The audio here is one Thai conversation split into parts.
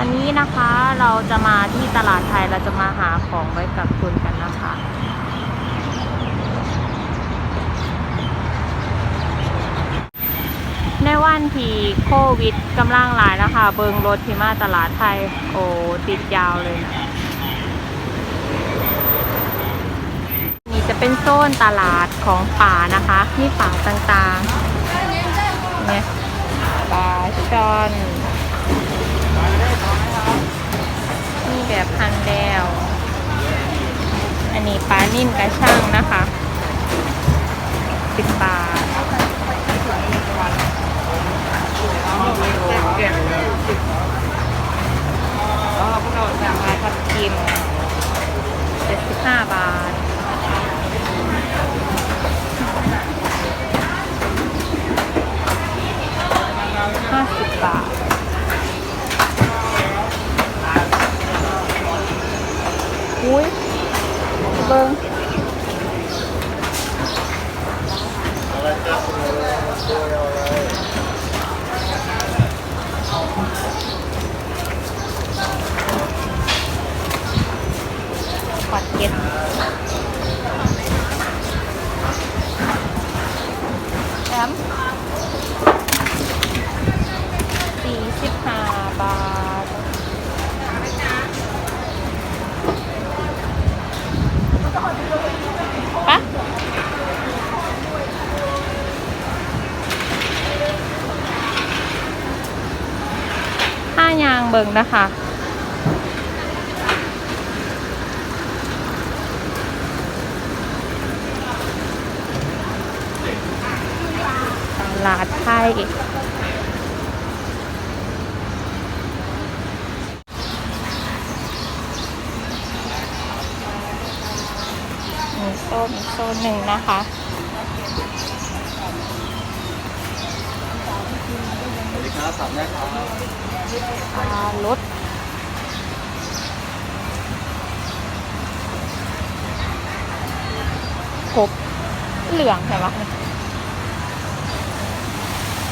วันนี้นะคะเราจะมาที่ตลาดไทยเราจะมาหาของไว้กับคุณกันนะคะ ในวันที่โควิดกำลังหลายนะคะ เบิงรถที่มาตลาดไทย โอ้ติดยาวเลยนะนี่จะเป็นโซนตลาดของป่านะคะ มีป่าต่างๆเนี่ยปลาช่อน นี่ แบบพันแล้ว อันนี้ปลานิ่มกระช่างนะคะสิบบาทแล้วพวกเราสั่งมาทับทิม75บาทห้าสิบบาท อุ้ยเบิ้งขอดเก็ต แอมสี่สิบห้าบาท ปะห้ายางเบิงนะคะ ตลาดไทย มีโซนอีกโซนหนึ่งนะคะ สวัสดีครับถามได้ครับปลารถกบเหลืองใช่ปะ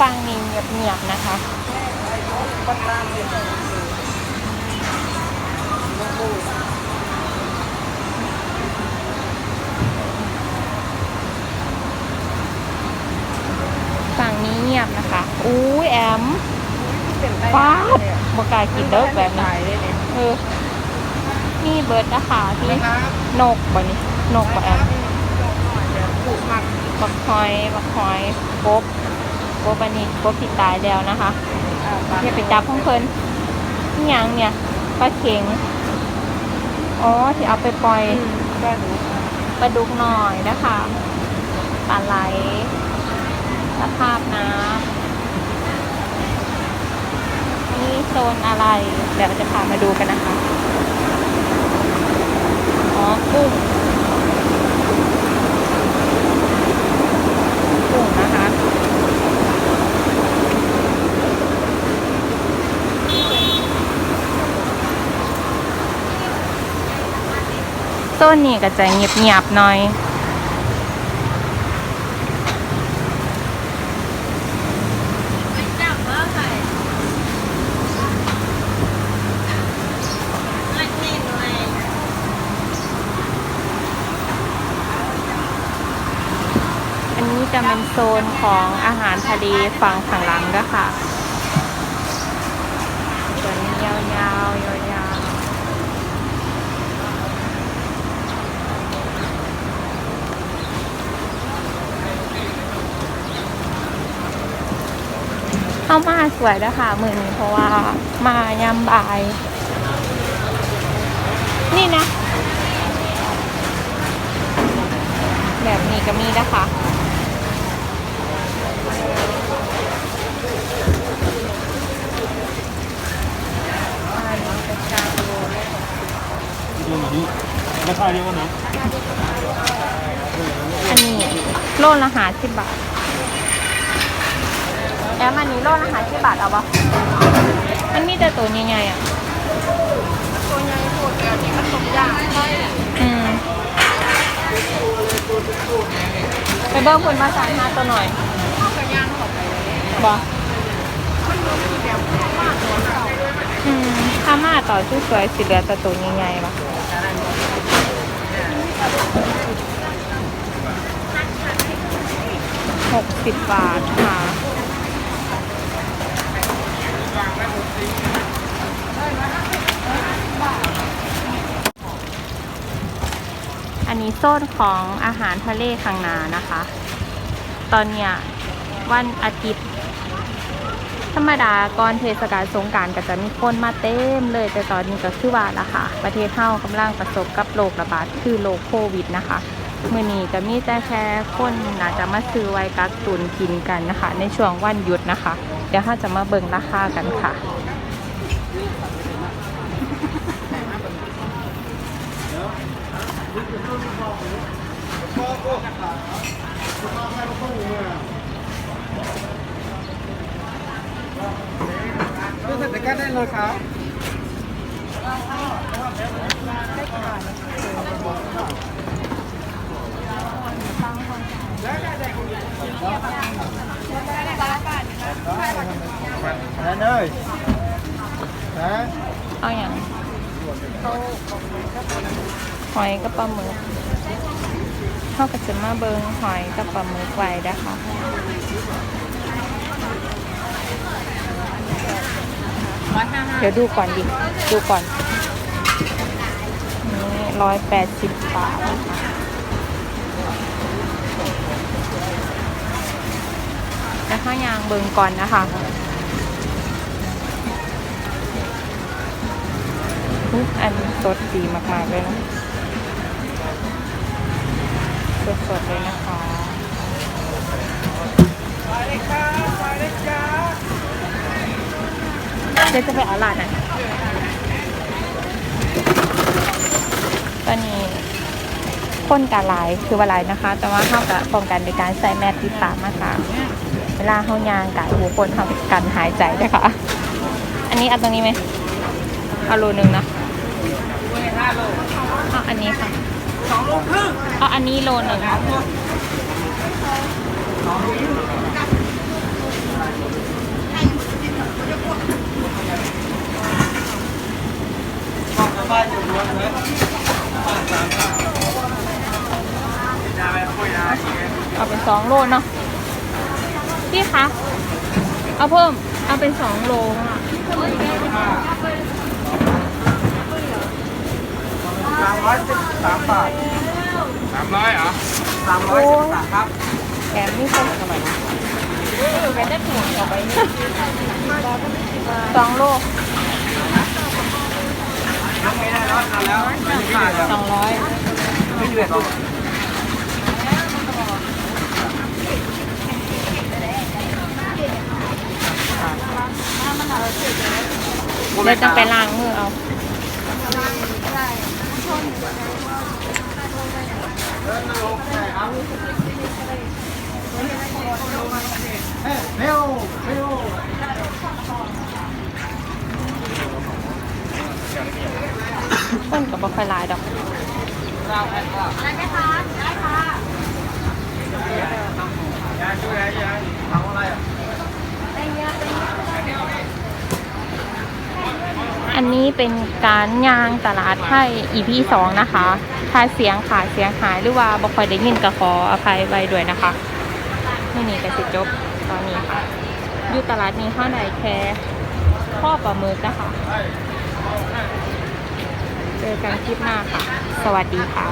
ฟังนี้เงียบๆนะคะ ฝั่งนี้เงียบนะคะอู้ยแอมฟ้าดบกล้ากินเด้อแบบนี้เออนี่เบิร์ดนะคะที่นกบ่นี่นกบ่แอมบักหอยบักหอยกบ กบอันนี้กบที่ตายแล้วนะคะเนี่ยไปจับของเพิ่นนี่หยังเนี่ยปลาเข็งอ๋อที่เอาไปปล่อยปลาดุกหน่อยนะคะปลาไหลสภาพน้ำนี่โซนอะไรเดี๋ยวจะพามาดูกันนะคะอ๋อกุ้ง กุ้งนะคะ โซนนี้ก็จะเงียบๆหน่อยอันนี้จะเป็นโซนของอาหารทะเลฝั่งข้างหลังด้วยค่ะส่วนนี้ยาวๆยาวๆเข้ามาสวยด้วยค่ะมือนี้เพราะว่ามายามบ่าย นี่นะ แบบนี้ก็มีนะคะดูหน่อยนี่ราคาเดียวกันนะอันนี้โลละหาสิบบาท แอมอันนี้โลละหาสิบบาทเอาปะมันมีแต่ตัวใหญ่ๆอะ ตัวใหญ่โหดแบบนี้มันตกยากใช่อืมไปเบิ้งคุณมาสั่งห้าตัวหน่อยเข้ากับย่างเข้าไปเลยบอมันรู้สึกแบบมากกว่าเราอืมมาต่อชุดสวยสิเหลือแต่ตัวใหญ่ๆวะหกสิบบาทค่ะ นนี้โซนของอาหารทะเลข้างนานะคะ ตอนเนี้ยวันอาทิตย์ ธรรมดาก่อนเทศกาลสงการก็จะมีคนมาเต็มเลยแต่ตอนนี้ก็คือว่าละค่ะ ประเทศเฮากำลังประสบกับโรคระบาดคือโรคโควิดนะคะมื่อนี้ก็มีแต่แค่คนน่าจะมาซื้อไว้กักตุนกินกันนะคะ ในช่วงวันหยุดนะคะ เดี๋ยวเราจะมาเบิ่งราคากันค่ะ ดูสติกเกอร์ได้เลยครับแทนเลยแทนเอาอย่าง หอยกับปลาหมึกเขาก็จะมาเบิงหอยกับปลาหมึกไว้นะคะเดี๋ยวดูก่อนดิ ดูก่อน นี่ร้อยแปดสิบบาทนะคะแล้วข้าวยางเบิงก่อนนะคะอุ๊ยอันสดดีมาก ๆ เลยนะ ดี๋ยวจะไปเอาลาดนะตอนนี้คนกาลายคือว่าลายนะคะ แต่ว่าเข้ากับป้องกันในการใส่แมสที่ปากนะคะเวลาเข้ายางกายหูคนทำกันหายใจนะคะอันนี้เอาตรงนี้ไหมเอาโลนึงนะเอาอันนี้ค่ะสองโลครึ่งเอาอันนี้โลหนึ่ง ป้ายจุดรวมเลย เอา เป็นสองโลเนาะพี่คะ เอาเพิ่ม เอาเป็นสองโลอะสามร้อยสิบสามบาทสามร้อยเหรอสามร้อยสิบสามครับแถมนี่คนทำไมไปได้ผงเอาไปสองโลยังไม่ได้ร้อยนานแล้วไม่ได้แล้วสองร้อยไม่เดือดหรอก เลยต้องไปล้างมือเอาเร็วเร็วคนกับบ่ค่อยลายดอกอะไรไหมคะได้ค่ะยายช่วยยายทำอะไรอะ อันนี้เป็นการย่างตลาดไทย EP สองนะคะ ถ้าเสียงขาดเสียงหายหรือว่าบ่ค่อยได้ยินก็ขออภัยไว้ด้วยนะคะนี่นี่ก็สิจบตอนนี้ค่ะอยู่ตลาดนี้เท่าไหนแค่ข้อประมือนะคะเจอกันคลิปหน้าค่ะ สวัสดีค่ะ